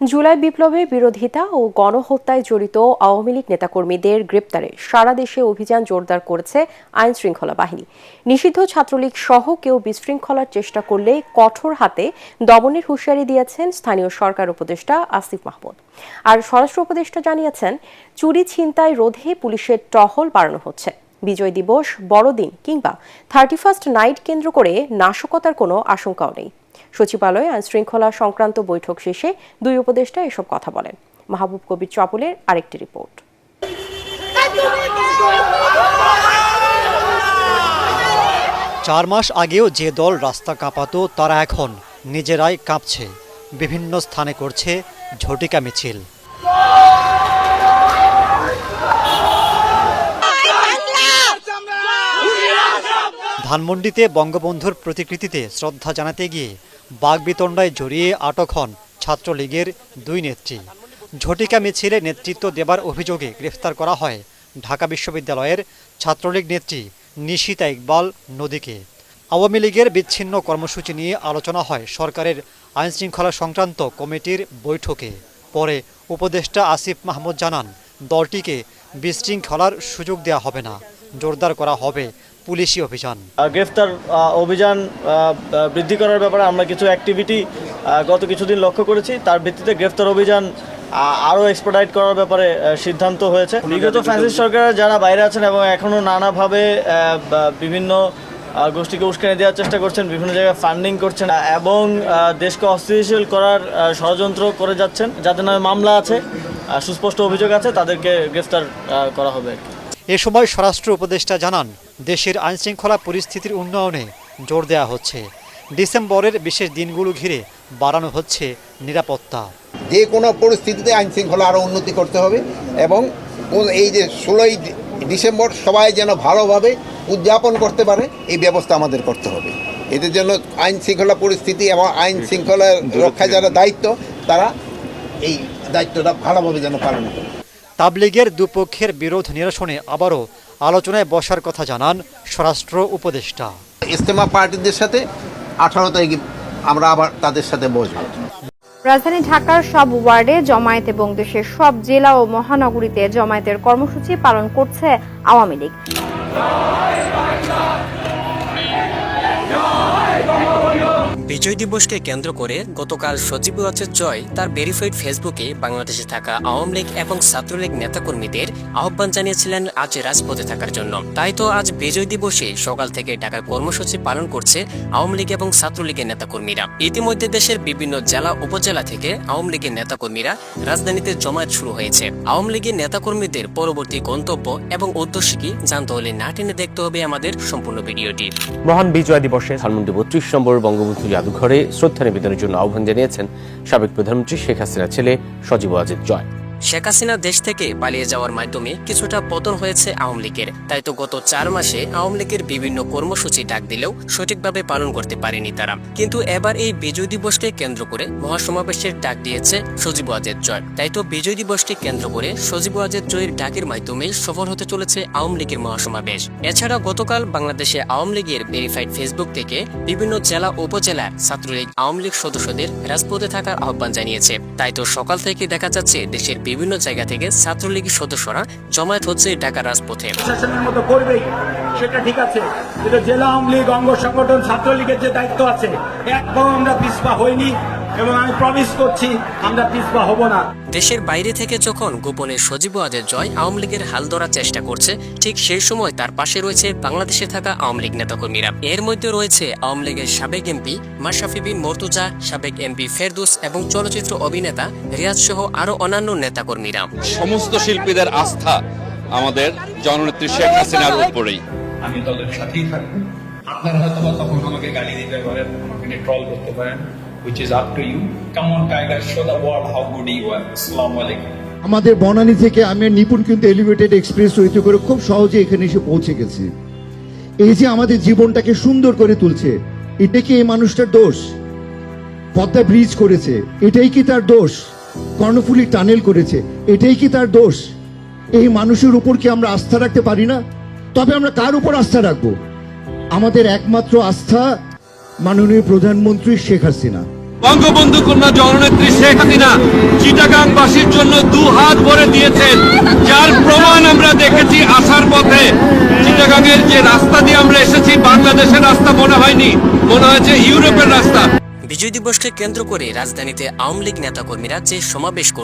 জুলাই বিপ্লবের বিরোধিতা ও গণহত্যায় জড়িত আওয়ামী লীগ নেতাকর্মীদের গ্রেপ্তারে সারা দেশে অভিযান জোরদার করেছে আইন শৃঙ্খলা বাহিনী। নিষিদ্ধ ছাত্রলীগ সহ কেউ বিশৃঙ্খলার চেষ্টা করলে কঠোর হাতে দমনের হুঁশিয়ারি দিয়েছেন স্থানীয় সরকার উপদেষ্টা আসিফ মাহমুদ। আর স্বরাষ্ট্র উপদেষ্টা জানিয়েছেন, চুরি ছিনতাই রোধে পুলিশের টহল বাড়ানো হচ্ছে। বিজয় দিবস, বড়দিন কিংবা থার্টি ফার্স্ট নাইট কেন্দ্র করে নাশকতার কোনো আশঙ্কাও নেই। সচিবালয়ে আইন শৃঙ্খলা সংক্রান্ত বৈঠক শেষে দুই উপদেষ্টা এসব কথা বলেন। মাহবুব কবির চপলের আরেকটি রিপোর্ট। চার মাস আগেও যে দল রাস্তা কাঁপাতো, তারা এখন নিজেরাই কাঁপছে। বিভিন্ন স্থানে করছে ঝটিকা মিছিল। ধানমন্ডিতে বঙ্গবন্ধুর প্রতিকৃতিতে শ্রদ্ধা জানাতে গিয়ে বাগবিতণ্ডায় জড়িয়ে আটক হন ছাত্রলীগের দুই নেত্রী। ঝটিকা মিছিলে নেতৃত্ব দেবার অভিযোগে গ্রেফতার করা হয় ঢাকা বিশ্ববিদ্যালয়ের ছাত্রলীগ নেত্রী নিশিতা ইকবাল নদীকে। আওয়ামী লীগের বিচ্ছিন্ন কর্মসূচি নিয়ে আলোচনা হয় সরকারের আইনশৃঙ্খলা সংক্রান্ত কমিটির বৈঠকে। পরে উপদেষ্টা আসিফ মাহমুদ জানান, দলটিকে বিশৃঙ্খলার সুযোগ দেওয়া হবে না, জোরদার করা হবে পুলিশি অভিযান। গ্রেফতার অভিযান বৃদ্ধি করার ব্যাপারে আমরা কিছু অ্যাক্টিভিটি গত কিছুদিন লক্ষ্য করেছি। তার ভিত্তিতে গ্রেফতার অভিযান আরও এক্সপোর্টাইট করার ব্যাপারে সিদ্ধান্ত হয়েছে। বিগত ফ্যাসিস্ট সরকার যারা বাইরে আছেন এবং এখনও নানাভাবে বিভিন্ন গোষ্ঠীকে উস্কানি দেওয়ার চেষ্টা করছেন বিভিন্ন জায়গায় ফান্ডিং করছেন এবং দেশকে অস্থিতিশীল করার ষড়যন্ত্র করে যাচ্ছেন যাদের নামে মামলা আছে সুস্পষ্ট অভিযোগ আছে তাদেরকে গ্রেফতার করা হবে এ সময় স্বরাষ্ট্র উপদেষ্টা জানান দেশের আইনশৃঙ্খলা পরিস্থিতির উন্নয়নে জোর দেওয়া হচ্ছে। ডিসেম্বরের বিশেষ দিনগুলো ঘিরে বাড়ানো হচ্ছে নিরাপত্তা। যে কোনো পরিস্থিতিতে আইন শৃঙ্খলা আরও উন্নতি করতে হবে এবং এই যে ষোলোই ডিসেম্বর সবাই যেন ভালোভাবে উদযাপন করতে পারে এই ব্যবস্থা আমাদের করতে হবে। এদের জন্য আইন শৃঙ্খলা পরিস্থিতি এবং আইন শৃঙ্খলা রক্ষায় যারা দায়িত্ব তারা এই দায়িত্বটা ভালোভাবে যেন পালন করে। তাবলিগের দুপক্ষের বিরোধ নিরসনে আবারও আলোচনায় বসার কথা জানান স্বরাষ্ট্র উপদেষ্টা। ইস্তেমা পার্টিদের সাথে আঠারো তারিখে আমরা আবার তাদের সাথে বসবো। রাজধানী ঢাকার সব ওয়ার্ডে জমায়েত এবং দেশের সব জেলা ও মহানগরীতে জমায়েতের কর্মসূচি পালন করছে আওয়ামী লীগ। বিজয় দিবসকে কেন্দ্র করে গতকাল সজীব ওয়াজের জয় তার ভেরিফাইড ফেসবুকে বাংলাদেশে থাকা আওয়ামী লীগ এবং ছাত্রলীগ নেতাকর্মীদের আহ্বান জানিয়েছিলেন আজ রাজপথে থাকার জন্য। তাই তো আজ বিজয় দিবসে সকাল থেকে ঢাকার কর্মসূচি পালন করছে আওয়ামী লীগ এবং ছাত্রলীগের নেতাকর্মীরা। ইতিমধ্যে দেশের বিভিন্ন জেলা, উপজেলা থেকে আওয়ামী লীগের নেতাকর্মীরা রাজধানীতে জমায়েত শুরু হয়েছে। আওয়ামী লীগের নেতাকর্মীদের পরবর্তী গন্তব্য এবং উদ্দেশ্য কি জানতে হলে না টেনে দেখতে হবে আমাদের সম্পূর্ণ ভিডিওটি। মহান বিজয় দিবসে ধানমন্ডি বত্রিশ নম্বর বঙ্গবন্ধু জাদুঘরে শ্রদ্ধা নিবেদনের জন্য আহ্বান জানিয়েছেন সাবেক প্রধানমন্ত্রী শেখ হাসিনার ছেলে সজীব ওয়াজিদ জয়। শেখ হাসিনা দেশ থেকে পালিয়ে যাওয়ার মাধ্যমে কিছুটা পতন হয়েছে আওয়ামী লীগের। তাই তো গত চার মাসে আওয়ামী লীগের বিভিন্ন কর্মসূচি ডাক দিলেও সঠিকভাবে পালন করতে পারেনি তারা। কিন্তু এবার এই বিজয় দিবসকে কেন্দ্র করে মহাসমাবেশের ডাক দিয়েছে সজীব ওয়াজেদ জয়। তাই তো বিজয় দিবসকে কেন্দ্র করে সজীব ওয়াজেদ জয়ের ডাকের মাধ্যমে সফল হতে চলেছে আওয়ামী লীগের মহাসমাবেশ। এছাড়া গতকাল বাংলাদেশে আওয়ামী লীগের ভেরিফাইড ফেসবুক থেকে বিভিন্ন জেলা, উপজেলা ছাত্রলীগ, আওয়ামী লীগ সদস্যদের রাজপথে থাকার আহ্বান জানিয়েছে। তাই তো সকাল থেকে দেখা যাচ্ছে দেশের বিভিন্ন জায়গা থেকে ছাত্রলীগের সদস্যরা জমায়েত হচ্ছে ঢাকা রাজপথে। মতো করবেই। সেটা ঠিক আছে। কিন্তু জেলা আওয়ামী লীগ, অঙ্গ সংগঠন, ছাত্রলীগের যে দায়িত্ব আছে একদম আমরা পিছপা হইনি। এবং আমি প্রমিস করছি আমরা পিছপা হব না। দেশের বাইরে থেকে যখন গোপনে সজীব ওয়াজের জয় আওয়ামী লীগের হাল ধরার চেষ্টা করছে ঠিক সেই সময় তার পাশে রয়েছে বাংলাদেশে থাকা আওয়ামী লীগ নেতাকর্মীরা। এর মধ্যে রয়েছে আওয়ামী লীগের সাবেক এমপি মাশরাফি বিন মর্তুজা সাবেক এমপি ফেরদুস এবং চলচ্চিত্র অভিনেতা রিয়াজ সহ আরও অন্যান্য নেতাকর্মীরা। সমস্ত শিল্পীদের আস্থা আমাদের জননেত্রী শেখ হাসিনার উপরেই। আমি দলের সাথেই থাকব। আপনারা হয়তো তখন আমাকে গালি দিতে পারেন আমাকে ট্রল করতে পারেন। Which is up to you. Come on, Tiger, show the world how good you are. Assalamu alaikum. আমাদের বনানী থেকে আমি নিপুণ কিন্তু এলিভেটেড এক্সপ্রেস হইতে করে খুব সহজে এখানে এসে পৌঁছে গেছি এই যে আমাদের জীবনটাকে সুন্দর করে তুলছে এটা কি এই মানুষটার দোষ পদ্মা ব্রিজ করেছে এটাই কি তার দোষ কর্ণফুলি টানেল করেছে এটাই কি তার দোষ এই মানুষের উপর কি আমরা আস্থা রাখতে পারি না তবে আমরা কার উপর আস্থা রাখব আমাদের একমাত্র আস্থা মাননীয় প্রধানমন্ত্রী শেখ হাসিনা। বঙ্গবন্ধু কন্যা জননেত্রী শেখ হাসিনা চিটাগাংবাসীর জন্য দু হাত ভরে দিয়েছেন যার প্রমাণ আমরা দেখেছি আসার পথে। চিটাগাংয়ের যে রাস্তা দিয়ে আমরা এসেছি বাংলাদেশের রাস্তা মনে হয়নি মনে হয়েছে ইউরোপের রাস্তা। বিজয় দিবসকে কেন্দ্র করে রাজধানীতে আওয়ামী লীগ নেতাকর্মীরা যে সমাবেশ